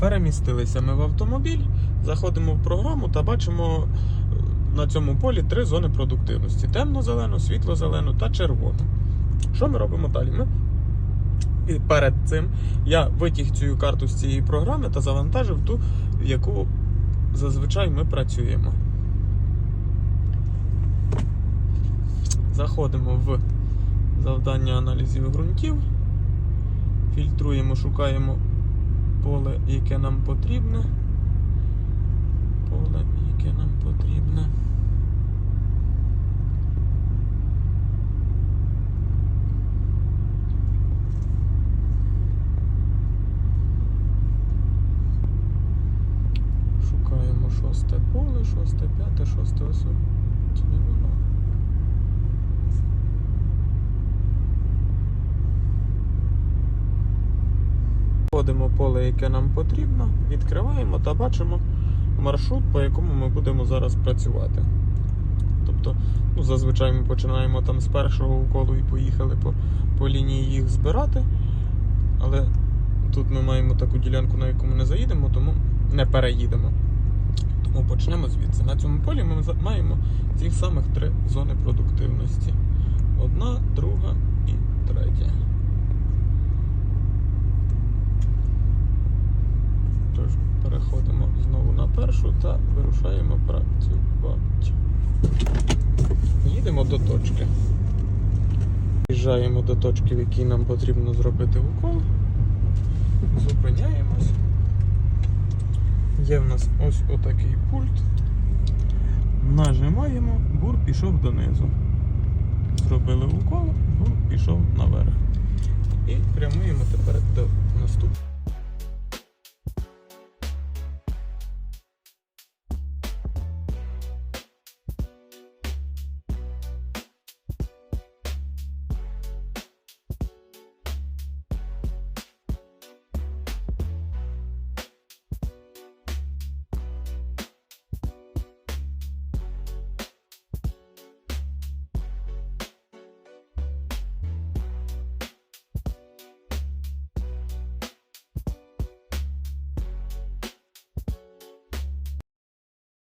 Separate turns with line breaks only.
Перемістилися ми в автомобіль, заходимо в програму та бачимо е, на цьому полі три зони продуктивності: темно-зелену, світло-зелену та червону. Що ми робимо далі? Ми і перед цим я витяг цю карту з цієї програми та завантажив ту, в яку зазвичай ми працюємо. Заходимо в завдання аналізів ґрунтів, фільтруємо, шукаємо поле, яке нам потрібне. Поле, яке нам потрібне. Шукаємо шосте поле, шосте, п'яте, шосте ось. Чи не воно? Вводимо поле, яке нам потрібно, відкриваємо та бачимо маршрут, по якому ми будемо зараз працювати. Тобто, ну, зазвичай ми починаємо там з першого уколу і поїхали по, по лінії їх збирати. Але тут ми маємо таку ділянку, на яку ми не заїдемо, тому не переїдемо. Тому почнемо звідси. На цьому полі ми маємо ці самих три зони продуктивності: одна, друга і третя. Першу та вирушаємо працювати. Їдемо до точки. Їжджаємо до точки, в якій нам потрібно зробити укол. Зупиняємось. Є в нас ось отакий пульт. Нажимаємо, бур пішов донизу. Зробили укол, бур пішов наверх.